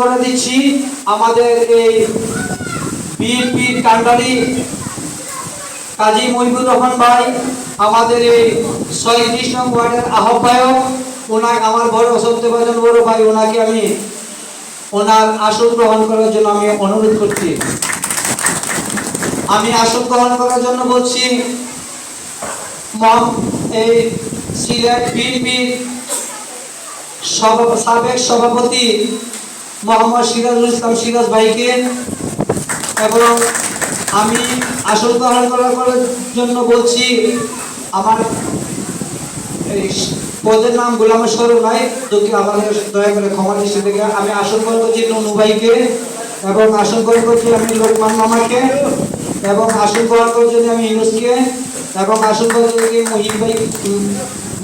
করে দিচ্ছি আমাদের এই বিএনপির কান্ডারি কাজী মহিবুর রহমান ভাই, আমাদের এই ছয়ত্রিশ নং ওয়ার্ডের আহ্বায়ক, ওনাকে আমার বড় সত্যবাদন বড় ভাই, ওনাকে আমি ওনার আসন গ্রহণ করার জন্য আমি অনুরোধ করছি। আমি আসন গ্রহণ করার জন্য বলছি এই সিলেট বিএনপির সভাপতি মোহাম্মদ সিরাজুল ইসলাম সিরাজ ভাইকে এবং আমি আসল গ্রহণ করার জন্য বলছি, আমার পদের নাম গোলামের স্বরূপ নাই আমাদের দয়া করে ক্ষমা দৃষ্টি থেকে আমি আসন গ্রহণ করছি নুনু ভাইকে এবং আসন গ্রহণ করছি আমি লোকমান মামাকে এবং আসন গ্রহণ করছি আমি ইউনুসকে এবং আসন গ্রহণ করছি মহিন ভাই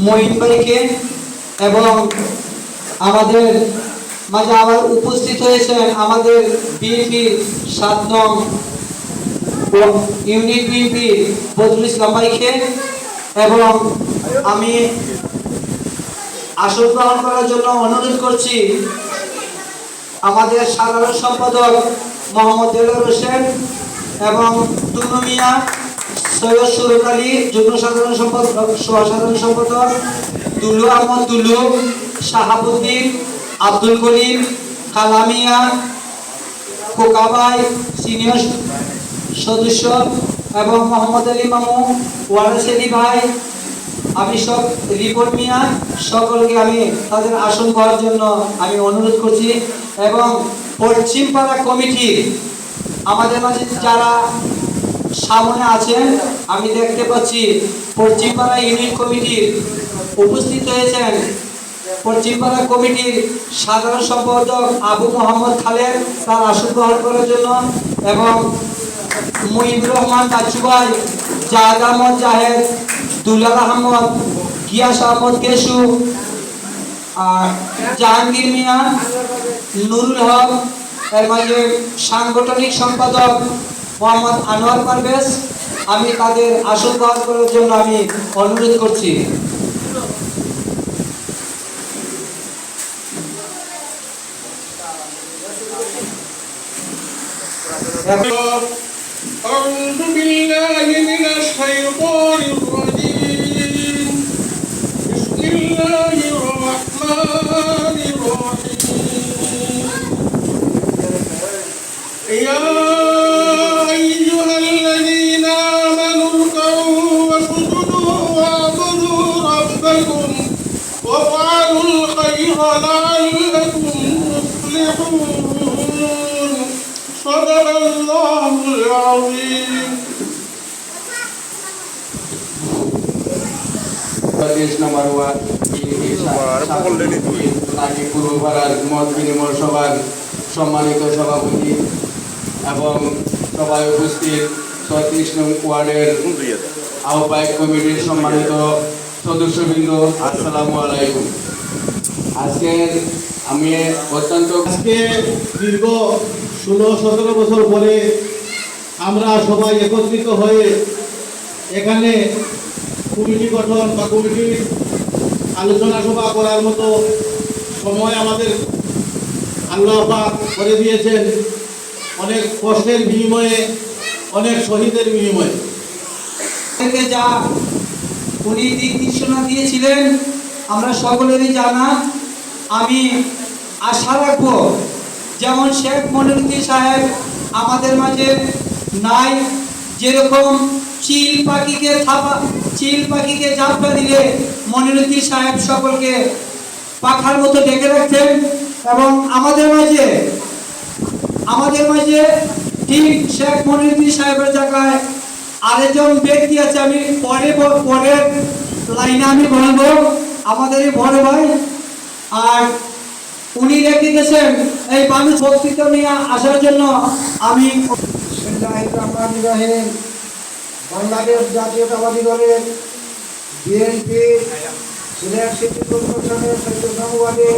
মহিন ভাইকে এবং আমাদের মাঝে আবার উপস্থিত হয়েছেন আমাদের বিএনপির সাত নং ইউনিট বিএনপি বদরুল ইসলাম ভাইকে এবং আমি আসন গ্রহণ করার জন্য অনুরোধ করছি আমাদের সাধারণ সম্পাদক মোহাম্মদ দেলোয়ার হোসেন এবং টুনু মিয়া, সৈয়দ সুরত আলী, যুগ্ম সাধারণ সম্পাদক, সহ সাধারণ সম্পাদক, দুলু আহমদ, দুলু শাহাবুদ্দিন আব্দুল করিম কালামিয়া খোকাবাই সিনিয়র সদস্য এবং মোহাম্মদ আলী মামু, ওয়ারেস আলী ভাই, আমি সব রিপোর্ট মিয়া, সকলকে আমি তাদের আসন করার জন্য আমি অনুরোধ করছি এবং পশ্চিমপাড়া কমিটির আমাদের মাঝে যারা সামনে আছেন, আমি দেখতে পাচ্ছি পশ্চিমপাড়া ইউনিট কমিটির উপস্থিত হয়েছেন পশ্চিমপাড়া কমিটির সাধারণ সম্পাদক আবু মোহাম্মদ খালেদ তার আসন গ্রহণ করার জন্য এবং মুহিবুর রহমান ভাই জাহাদ আহমদ জাহেদ, দুলাল আহমদ, গিয়াস আহমদ কেশু, আর জাহাঙ্গীর মিয়া, নুরুল হক এর মাঝে সাংগঠনিক সম্পাদক মোহাম্মদ আনোয়ার পারভেজ। আমি তাদের আসন গ্রহণ করার জন্য আমি অনুরোধ করছি। أعوذ بالله من الشيطان الرجيم. بسم الله الرحمن الرحيم. يا أيها الذين آمنوا اركعوا واسجدوا واعبدوا ربكم وافعلوا الخير لعلكم দেশ নম্বর ওয়ান নাকি পূর্বপাড়ার মত বিনিময় সভার সম্মানিত সভাপতি এবং সবাই উপস্থিত ছত্রিশ নং ওয়ার্ডের আহ্বায়ক কমিটির সম্মানিত সদস্যবৃন্দ আসসালামু আলাইকুম। আজকের আমি অত্যন্ত আজকে দীর্ঘ ষোলো সতেরো বছর পরে আমরা সবাই একত্রিত হয়ে এখানে কমিটি গঠন বা কমিটির আলোচনা সভা করার মতো সময় আমাদের আল্লাহ পাক করে দিয়েছেন। অনেক কষ্টের বিনিময়ে, অনেক শহীদের বিনিময়ে। থেকে যা উনি দিক নির্দেশনা দিয়েছিলেন, আমরা সকলেরই জানা। আমি আশা রাখব, যেমন শেখ মনিরুদ্দিন সাহেব আমাদের মাঝে নাই যেরকম চিল পাখিকে থাপা, চিল পাখিকে জাপটা দিলে মনিরুদ্দিন সাহেব সকলকে পাখার মতো ডেকে রাখতেন এবং আমাদের মাঝে আমাদের মাঝে ঠিক শেখ মনিরুদ্দিন সাহেবের জায়গায় আরেকজন ব্যক্তি আছে, আমি পরে পরের লাইনে আমি বলব, আমাদের বড় ভাই। আর উনি রেখে গেছেন এই মানুষ বক্তৃতা নিয়ে আসার জন্য আমি বাংলাদেশ জাতীয়তাবাদী দলের বিএনপি সিলেট সিটি কর্পোরেশনের সংবাদে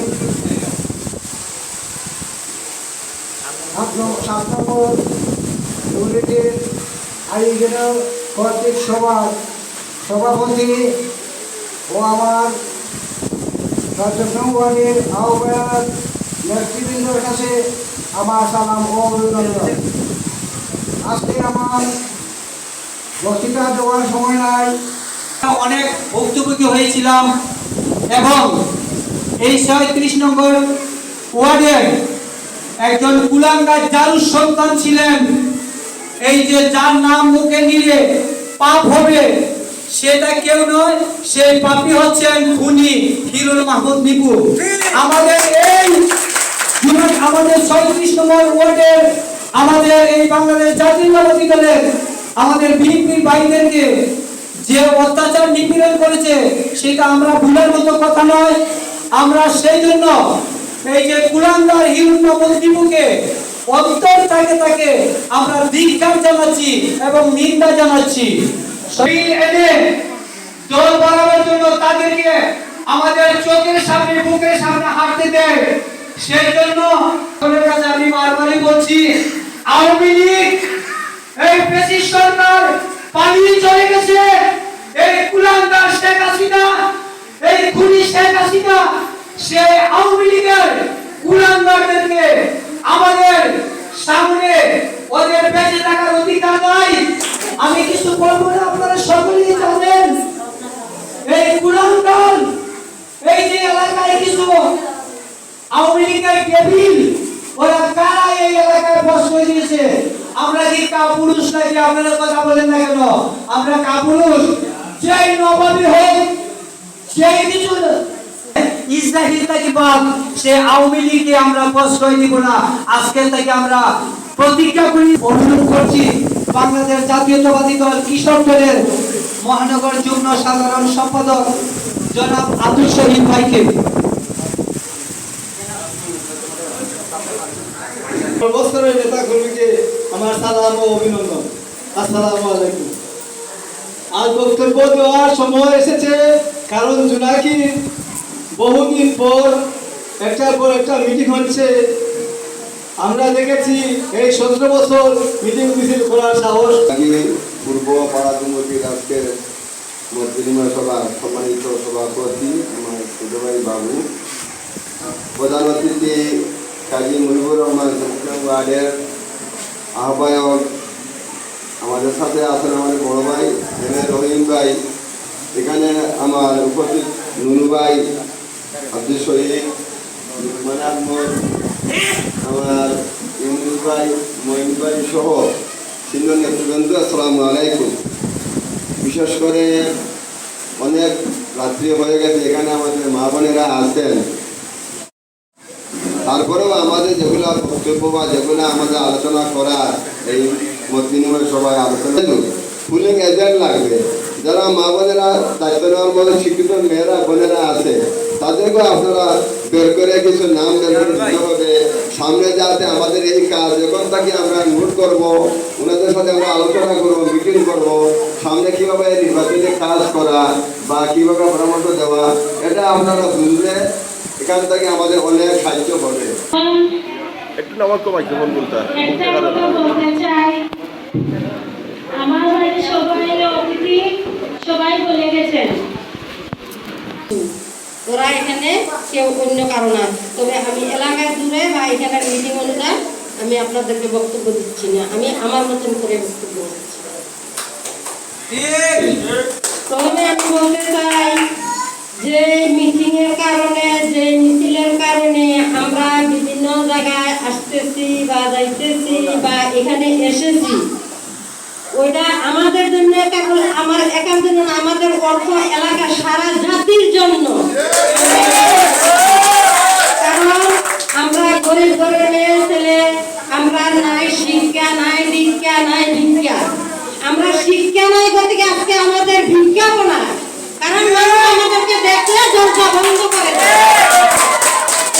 সাত নম্বর ইউনিটের আয়োজনের কর্তৃক সভার সভাপতি ও আমার রাজ্য সংবাদের আহ্বায়ক নেতৃবৃন্দর কাছে আমার সালাম ও অভিনন্দন। আজকে আমার বক্তৃতা দেওয়ার সময় নাই। অনেক ভুক্তভোগী হয়েছিলাম এবং এই ছয়ত্রিশ নম্বর ওয়ার্ডের একজন কুলাঙ্গার জারুর সন্তান ছিলেন। এই যে যার নাম মুখে নিলে পাপ হবে, সেটা কেউ নয়, সেই পাপি হচ্ছেন খুনি হিরুল মাহমুদ নিপু। আমাদের এই, আমাদের ছয়ত্রিশ নম্বর ওয়ার্ডের আমাদের এই বাংলাদেশ জাতীয়তাবাদী দলের, আমাদের বিএনপির ভাইদেরকে যে অত্যাচার নিপীড়ন করেছে, সেটা আমরা ভুলের মতো কথা নয়। আমরা সেই জন্য এই যে কুলাঙ্গার হিরুন্ন মন্ত্রীকে অন্তর তাকে তাকে আমরা ধিক্ষার জানাচ্ছি এবং নিন্দা জানাচ্ছি। দল বাড়ানোর জন্য তাদেরকে আমাদের চোখের সামনে, বুকের সামনে হাঁটতে দেয় সেই জন্য কাছে আমি বারবারই বলছি আওয়ামী লীগ, এই ব্রিটিশ সরকার পালিয়ে চলে গেছে। এই কুলাঙ্গার শেখ হাসিনা, এই খুনি শেখ হাসিনা, সে আওয়ামী লীগের কুলাঙ্গারদেরকে আমাদের সামনে ওদের বেঁচে থাকার অধিকার নাই। আমি কিছু বলব না, আপনারা সকলেই জানেন। এই কুলাঙ্গার এই যে এলাকায় কিছু আওয়ামী লীগের টেবিল করে দিয়েছে, আমরা কি কাপুরুষ নাকি? আপনারা কথা বলেন না কেন? আমরা কাপুরুষ। হোক সেই কিছু ইসরাহিল থেকে বাদ? সে আওয়ামী লীগকে আমরা প্রশ্রয় দিব না। আজকে থেকে আমরা প্রতিজ্ঞা করি অনুরোধ করছি, বাংলাদেশ জাতীয়তাবাদী দল দলের মহানগর যুগ্ম সাধারণ সম্পাদক জনাব আব্দুল শহীদ ভাইকে। সর্বস্তরের নেতা কর্মীকে আমার সালাম ও অভিনন্দন। আসসালামু আলাইকুম। আজ বক্তব্য দেওয়ার সময় এসেছে, কারণ জুনাকি বহুদিন পর একটার পর একটা মিটিং হচ্ছে। আমরা দেখেছি এই সতেরো বছর মিটিং মিছিল করার সাহস। আগে পূর্ব পাড়া দুমতি রাষ্ট্রের বিনিময় সভা, সম্মানিত সভাপতি, আমার ছোট বাবু, প্রধান অতিথি কাজী মুজিবুর রহমান ওয়ার্ডের আহ্বায়ক, আমাদের সাথে আছেন আমাদের বড় ভাই এম এ রহিম ভাই। এখানে আমার উপস্থিত নুনু ভাই, আব্দুল শহীদ আমার ইউনুস ভাই মহিন ভাই সহ সিনিয়র নেতৃবৃন্দ, আসসালামু আলাইকুম। বিশেষ করে অনেক রাত্রি হয়ে গেছে, এখানে আমাদের মা বোনেরা আছেন। তারপরেও আমাদের যেগুলো বক্তব্য বা যেগুলো আমাদের আলোচনা করার এই মত সবাই আলোচনা ফুলিং এজেন্ট লাগবে। যারা মা বোনেরা দায়িত্ব নেওয়ার মতো শিক্ষিত মেয়েরা, বোনেরা আছে, তাদেরকেও আপনারা বের করে কিছু নাম দিতে হবে। সামনে যাতে আমাদের এই কাজ যখন তাকে আমরা নোট করব, ওনাদের সাথে আমরা আলোচনা করব মিটিং করব, সামনে কীভাবে নির্বাচনী কাজ করা বা কীভাবে পরামর্শ দেওয়া, এটা আপনারা বুঝলে এখান থেকে আমাদের অনেক সাহায্য হবে। একটু নামার কমাই কেমন বলতে। বলতে চাই আমার বাড়ির সবাই অতিথি সবাই বলে গেছেন। ওরা এখানে কেউ অন্য কারণ আছে তবে আমি এলাকায় দূরে বা এখানে মিটিং অনুযায়ী আমি আপনাদেরকে বক্তব্য দিচ্ছি না। আমি আমার মতন করে বক্তব্য দিচ্ছি। প্রথমে আমি বলতে চাই যে মিটিং এর কারণে যে মিছিলের কারণে আমরা বিভিন্ন জায়গায় আসতেছি বা যাইতেছি বা এখানে এসেছি। ওইটা আমাদের জন্য কেবল আমার একার আমাদের অর্থ এলাকা সারা জাতির জন্য। কারণ আমরা গরিব ঘরের মেয়ে, ছেলে, আমরা নাই শিক্ষা, নাই দীক্ষা নাই ভিক্ষা। আমরা শিক্ষা নাই গতিকে আজকে আমাদের ভিক্ষাও না কারণ মানুষ আমাদেরকে দেখলে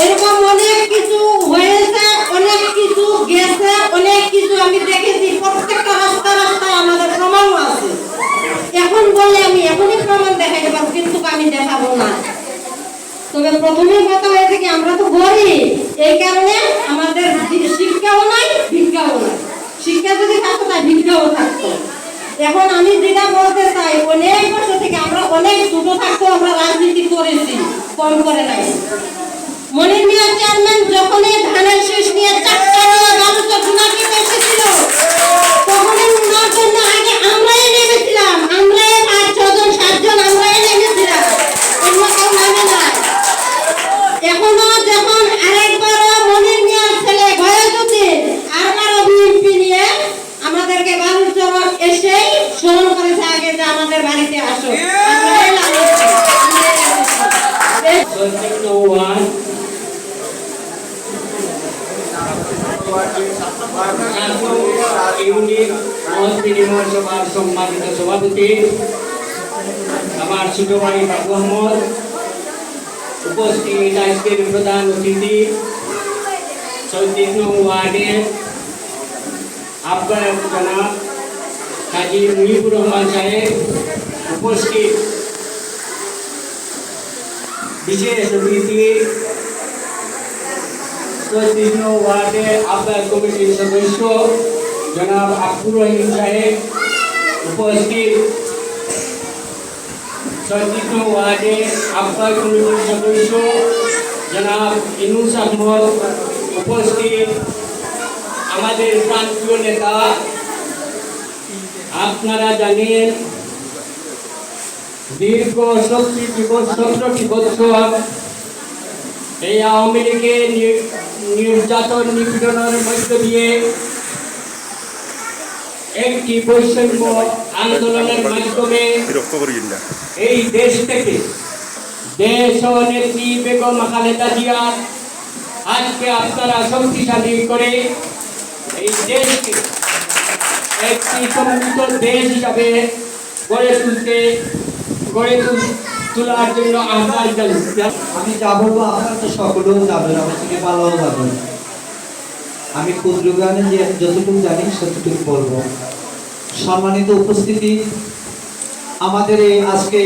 এরকম অনেক কিছু হয়েছে, অনেক কিছু গেছে, অনেক কিছু আমি দেখেছি। প্রত্যেকটা আমাদের প্রমাণ আছে। এখন বলে আমি এখনই প্রমাণ পারব কিন্তু আমি দেখাবো না। তবে প্রথমে কথা হয়েছে কি, আমরা তো গরিব। এই কারণে আমাদের শিক্ষাও নাই, ভিক্ষাও নাই। শিক্ষা যদি থাকতো না ভিক্ষাও থাকতো। এখন আমি যেটা বলতে চাই, অনেক বছর থেকে আমরা অনেক ছোট থাকতে আমরা রাজনীতি করেছি, কম করে নাই। মনির মিয়া চেয়ারম্যান যখনই ধানের শীষ নিয়ে নিয়ে বালুচর এসেছিল তখনই উনার জন্য আমার ছোট ভাই বাবু আহমদ উপস্থিত আজকের প্রধান অতিথি চৌত্রিশ নং ওয়ার্ডের আব্বায়ক জনাব কাজী মুজিবুর রহমান সাহেব উপস্থিত বিশেষ অতিথি চৌত্রিশ নং ওয়ার্ডের আহ্বায়ক কমিটির সদস্য জনাব আব্দুর রহিম সাহেব উপস্থিত চৌত্রিশ নং ওয়ার্ডের আহ্বায়ক কমিটির সদস্য জনাব ইনুস আহমদ উপস্থিত আমাদের প্রান্তীয় নেতা আপনারা জানেন দীর্ঘ সত্তরটি সতেরোটি বছর এই আওয়ামী লীগের নি- নির্যাতন নিপীড়নের মধ্য দিয়ে একটি বৈষম্য আন্দোলনের মাধ্যমে এই দেশ থেকে দেশ ও নেত্রী বেগম খালেদা জিয়া আজকে আপনারা শক্তিশালী করে এই দেশকে একটি সমৃদ্ধ দেশ হিসাবে গড়ে তুলতে গড়ে তুল- তোলার জন্য আহ্বান আমি যা বলব আপনারা তো সকলেও যাবেন আমার থেকে ভালোও যাবেন আমি ক্ষুদ্র গানে যে যতটুকু জানি ততটুকু বলব। সম্মানিত উপস্থিতি, আমাদের এই আজকে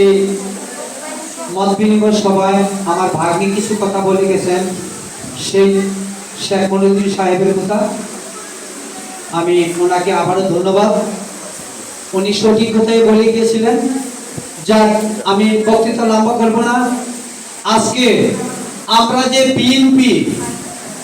মত বিনিময় সভায় আমার ভাগ্নি কিছু কথা বলে গেছেন। সেই শেখ মনুদ্দিন সাহেবের কথা। আমি ওনাকে আবারও ধন্যবাদ। উনি সঠিক কথাই বলে গিয়েছিলেন। যাক, আমি বক্তৃতা লম্বা করব না। আজকে আমরা যে বিএনপি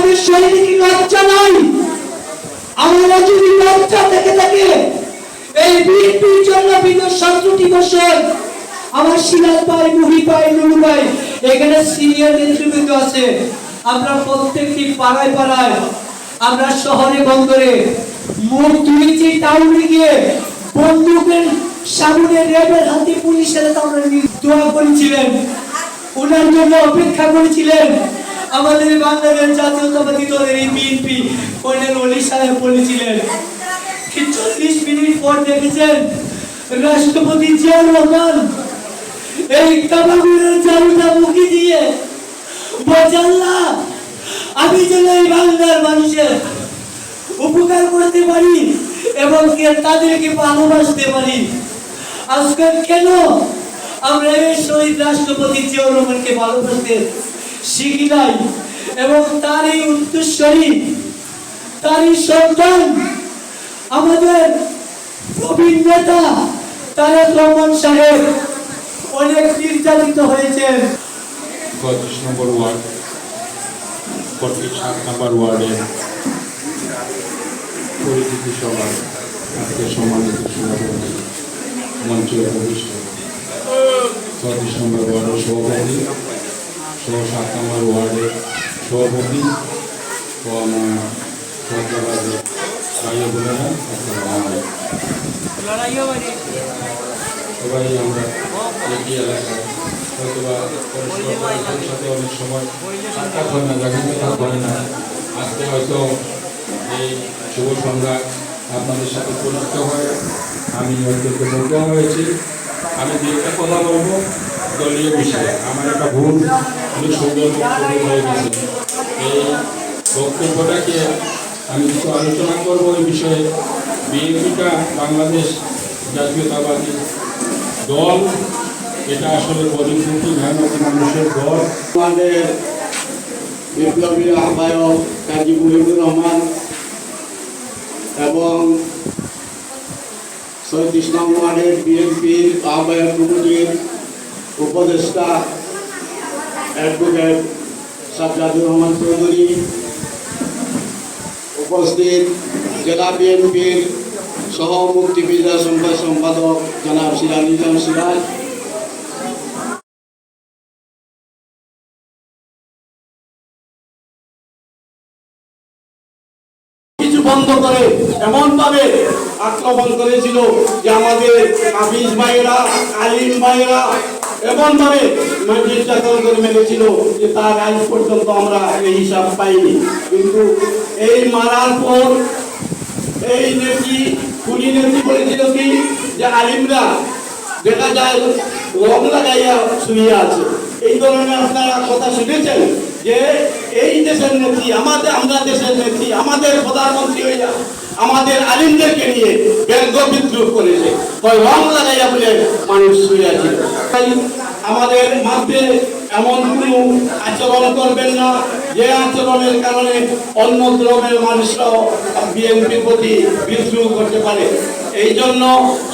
আমাদের শরীরে কি লজ্জা নাই? আমরা যদি লজ্জা থেকে থাকে, এই বিএনপির জন্য বিগত সতেরোটি বছর আমার সিরাজ ভাই মুহি ভাই নুরু ভাই এখানে সিনিয়র নেতৃবৃন্দ আছে। আমরা প্রত্যেকটি পাড়ায় পাড়ায়, আমরা শহরে বন্দরে মুখ তুলেছি টাউনে গিয়ে বন্দুকের সামনে র্যাবের হাতে পুলিশের আমরা দোয়া করেছিলেন। ওনার জন্য অপেক্ষা করেছিলেন। আমাদের বাংলাদেশ জাতীয়তাবাদী দলের এই বিএনপি কর্নেল অলি সাহেব বলেছিলেন চল্লিশ মিনিট পর দেখেছেন, রাষ্ট্রপতি জিয়াউর রহমান এই কাবাগুলের জালুটা মুখে দিয়ে বজাল্লা আমি যেন এই বাংলার মানুষের উপকার করতে পারি এবং তাদেরকে ভালোবাসতে পারি। আজকে কেন আমরা এই শহীদ রাষ্ট্রপতি জিয়াউর রহমানকে ভালোবাসতে শিখি নাই। এবং তার এই উত্তরস্বরী তারই সন্তান, আমাদের প্রবীণ নেতা তারেক রহমান সাহেব অনেক নির্যাতিত হয়েছে। পঁয়ত্রিশ নম্বর ওয়ার্ড সাত নম্বর ওয়ার্ডের পরিচিতি সভার আজকে সম্মানিত সভাপতি নম্বর সভাপতি সহ সাত নম্বর ওয়ার্ডের সভাপতি ও আমার বোনেরা সবাই আমরা একই এলাকায় হয়তো বা সাথে অনেক সময় সাক্ষাৎ হয় না দেখা হয় না। আজকে হয়তো এই শুভ সন্ধ্যা আপনাদের সাথে পরিচিত হয় আমি একটু বন্ধু হয়েছি। আমি যে একটা কথা বলব দলীয় বিষয়ে। আমার একটা ভুল অনেক বক্তব্যটাকে আমি কিছু আলোচনা করব এই বিষয়ে। বিএনপিটা বাংলাদেশ জাতীয়তাবাদী দল। এটা আসলে গরিবমুখী মেহনতি মানুষের দল। আমাদের বিপ্লবী আহ্বায়ক কাজী মুহিবুর রহমান এবং ছয়ত্রিশ নং ওয়ার্ডের বিএনপির আহ্বায়ক কমিটির উপদেষ্টা অ্যাডভোকেট সাজ্জাদুর রহমান চৌধুরী, উপস্থিত জেলা বিএনপির সহ মুক্তিবিদ্যা সংবাদ সম্পাদক জনাব সিরাজ নিজাম সিরাজ বন্ধ করে এমন ভাবে আক্রমণ করেছিল যে আমাদের হাফিজ ভাইয়েরা, আলিম ভাইয়েরা এমন ভাবে নির্যাতন করে মেরেছিল যে তার আজ পর্যন্ত আমরা এই হিসাব পাইনি। কিন্তু এই মারার পর এই নেত্রী, খুনি নেত্রী বলেছিল কি? যে আলিমরা দেখা যায় রং লাগাইয়া শুয়ে আছে। এই ধরনের আপনারা কথা শুনেছেন যে এই দেশের নেত্রী, আমাদের আমরা দেশের নেত্রী, আমাদের প্রধানমন্ত্রী হইয়া আমাদের আলিমদেরকে নিয়ে ব্যঙ্গ বিদ্রুপ করেছে। হয় লাগাইয়া বলে মানুষ আছে। তাই আমাদের মধ্যে এমন কোনো আচরণ করবেন না, যে আচরণের কারণে অন্য ধর্মের মানুষরাও বিএনপির প্রতি বিদ্রোহ করতে পারে। এই জন্য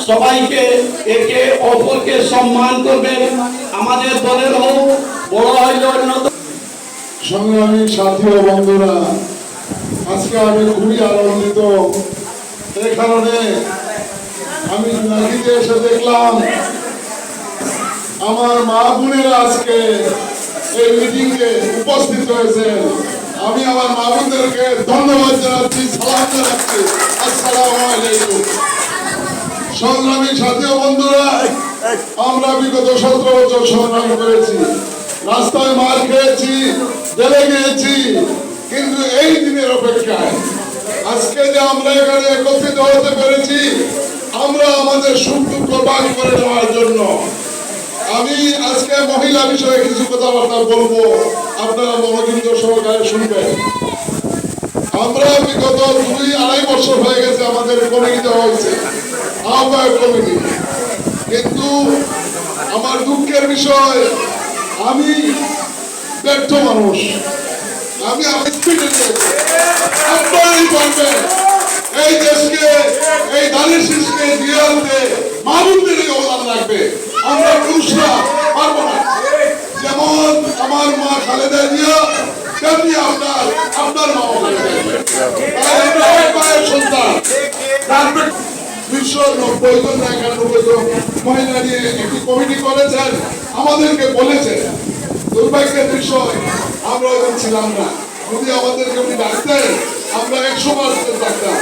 সবাইকে একে অপরকে সম্মান করবেন। আমাদের দলের হোক, বড় হইলে অন্য সংগ্রামী সাথী বন্ধুরা আজকে আমি খুবই আনন্দিত। এই কারণে আমি জুনাকিতে এসে দেখলাম, আমার মা বোনেরা আজকে এই মিটিংয়ে উপস্থিত হয়েছেন। আমি আমার মা বোনদেরকে ধন্যবাদ জানাচ্ছি, সালাম জানাচ্ছি। আসসালামু আলাইকুম। সংগ্রামী সাথী বন্ধুরা, আমরা বিগত সতেরো বছর সংগ্রাম করেছি। রাস্তায় মার খেয়েছি, জেলে গিয়েছি। কিন্তু এই দিনের অপেক্ষায় আজকে যে আমরা এখানে একত্রিত হতে পেরেছি, আমরা আমাদের সুখ দুঃখ করে নেওয়ার জন্য। আমি আজকে মহিলা বিষয়ে কিছু কথাবার্তা বলব। আপনারা মনোযোগ সহকারে শুনবেন। আমরা বিগত দুই আড়াই বছর হয়ে গেছে আমাদের কমিটি দেওয়া হয়েছে, আহ্বায়ক কমিটি। কিন্তু আমার দুঃখের বিষয়, আমি ব্যর্থ মানুষ। আমি আপনারাই পারবেন এই দেশকে, এই দানের শীষকে দিয়ে আনতে মাহবুবদের অবদান রাখবে। আমরা পুরুষরা পারব না। যেমন আমার মা খালেদা জিয়া, তেমনি আপনার আপনার মা মায়ের সন্তান। দুইশো নব্বই জন একানব্বই জন মহিলা নিয়ে একটি কমিটি করেছেন। আমাদেরকে বলেছেন, দুর্ভাগ্যের বিষয় আমরা ওখানে ছিলাম না। যদি আমাদেরকে উনি ডাকতেন আমরা একশো পার্সেন্ট ডাকতাম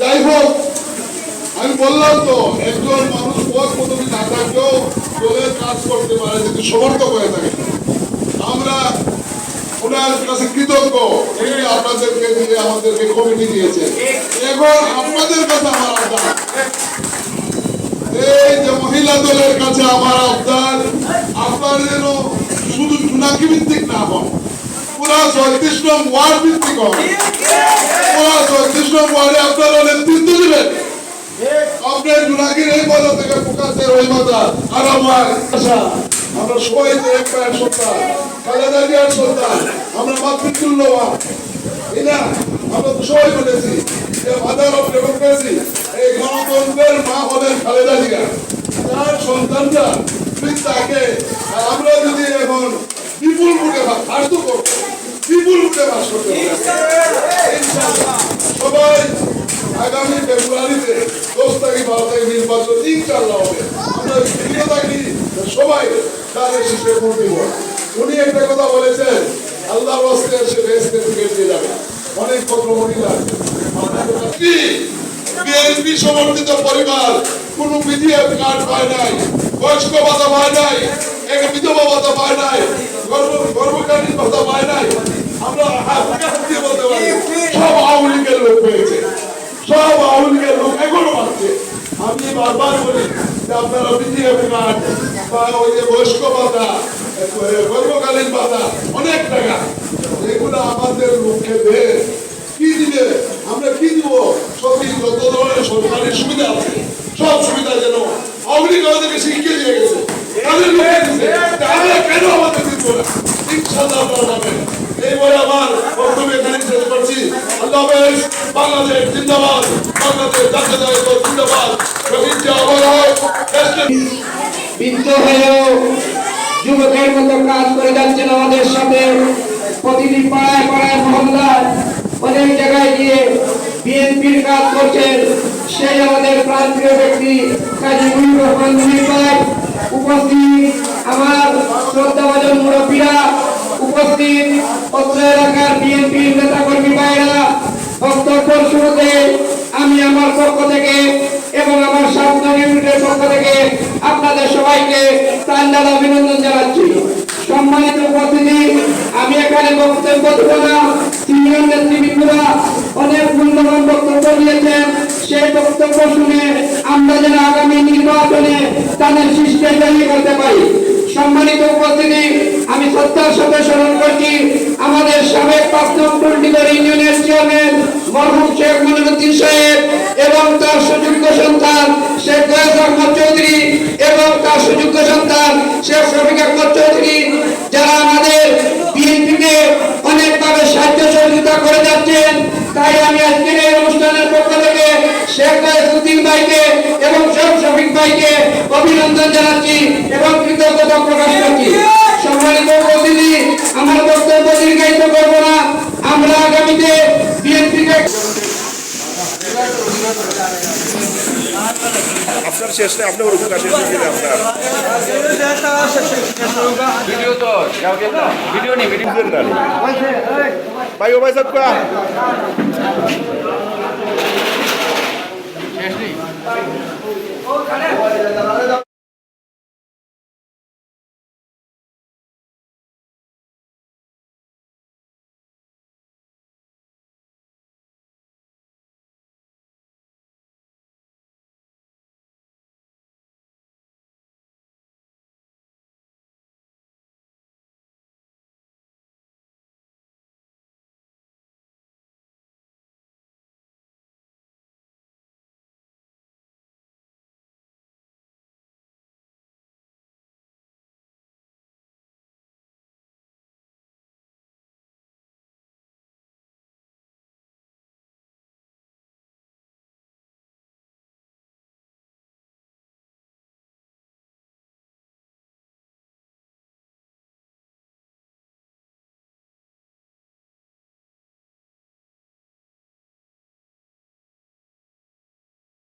যাই হোক, আমি বললাম তো, একজন মানুষ পথ পদবি না থাকলেও দলের কাজ করতে পারে, যদি সমর্থক হয়ে থাকে। আমরা ওনার কাছে কৃতজ্ঞ, এই আপনাদেরকে দিয়ে আমাদেরকে কমিটি দিয়েছে। এখন আপনাদের কাছে আমার আবদার এই যে মহিলা দলের কাছে আমার আবদার, আপনার যেন শুধু চুনাকি ভিত্তিক না হন, পুরা ছয়ত্রিশ নং ওয়ার্ড ভিত্তিক হন। পুরা ছয়ত্রিশ নং ওয়ার্ডে আপনারা নেতৃত্ব দিবেন। আপনার জুনাকির এই থেকে ওই মাতা আর আমার আশা, আমরা সবাই এক পায়ের সন্তান, খালেদা জিয়ার আমরা মাতৃতুল্যবান। এই আমরা তো সবাই বলেছি যে মাদার অফ ডেমোক্রেসি এই গণতন্ত্রের মা হলেন খালেদা জিয়া, তার সন্তানরা তাকে আমরা যদি এখন বিপুল ভোটে তো করব। বিপুল ভোটে করতে সবাই আগামী ফেব্রুয়ারিতে দশ তারিখ বারো তারিখ নির্বাচন ইনশাল্লাহ হবে। আমরা ফিরে থাকি সবাই তাদের দিব। উনি একটা কথা বলেছেন আল্লাহ রস্তে এসে রেস্টে থেকে দিয়ে যাবে অনেক পত্র মহিলা কি বিএনপি পরিবার, কোনো বিডিএফ কার্ড পায় নাই, বয়স্ক ভাতা পায় নাই, এক বিধবা ভাতা পায় নাই, গর্ভ গর্ভকালীন ভাতা পায় নাই। আমরা লোক বলি যে ওই যে বয়স্ক ভাতা অনেক টাকা আমাদের আমরা কি দিব? সত্যি যত ধরনের সরকারি সুবিধা আছে সব সুবিধা যেন আওয়ামী লীগ আমাদেরকে শিখিয়ে দিয়ে গেছে তাদের লোকে দিছে তা কেন আমাদের দিব না ইনশাআল্লাহ আপনারা পাবেন এই বলে আমার বক্তব্য এখানে শেষ করছি আল্লাহ হাফেজ বাংলাদেশ জিন্দাবাদ বাংলাদেশ জাতীয়তাবাদী দল জিন্দাবাদ শহীদ জিয়া অমর হোক হয়েও যুবকের মতো কাজ করে যাচ্ছেন আমাদের সাথে। প্রতিটি পাড়ায় পাড়ায় মহল্লায় অনেক জায়গায় গিয়ে বিএনপির কাজ করছেন সেই আমাদের প্রান্তীয় ব্যক্তি কাজী মুজিবুর রহমান উপস্থিত আমার শ্রদ্ধাভাজন মুরব্বীরা, উপস্থিত অত্র এলাকার বিএনপির নেতাকর্মী ভাইরা বক্তব্য শুরুতে আমি আমার পক্ষ থেকে এবং আমার স্বাস্থ্য ইউনিটের পক্ষ থেকে আপনাদের সবাইকে প্রাণদাল অভিনন্দন জানাচ্ছি। সম্মানিত উপস্থিতি, আমি এখানে বক্তব্য দেব না। সিনিয়র নেতৃবৃন্দরা অনেক মূল্যবান বক্তব্য দিয়েছেন। সেই বক্তব্য শুনে আমরা যেন আগামী নির্বাচনে তাদের সৃষ্টি করতে পারি। সম্মানিত উপস্থিতি, আমি সত্যার সাথে স্মরণ করছি, আমাদের সাবেক পাঁচ নম্বর ইউনিয়নের চেয়ারম্যান মরহুম শেখ মনিরুদ্দিন সাহেব এবং তার সুযোগ্য সন্তান শেখ গয়েস আহমদ চৌধুরী এবং তার সুযোগ্য সন্তান শেখ শফিক আহমদ চৌধুরী, যারা আমাদের বিএনপিকে অনেকভাবে সাহায্য সহযোগিতা করে যাচ্ছেন। তাই আমি আজকের এই অনুষ্ঠানের পক্ষ থেকে শেখ গয়াসুদ্দিন ভাইকে এবং শেখ শফিক ভাইকে অভিনন্দন জানাচ্ছি এবং কৃতজ্ঞতা প্রকাশ করছি। সম্মানিত উপস্থিতি আমার বক্তব্য দীর্ঘায়িত করব না। আমরা আগামীতে বিএনপিকে আপনার শেষ নেই আপনার। উপকার শেষ হয়ে গেলে আপনার ভাই ও ভাই সাহেব কা শেষ নেই?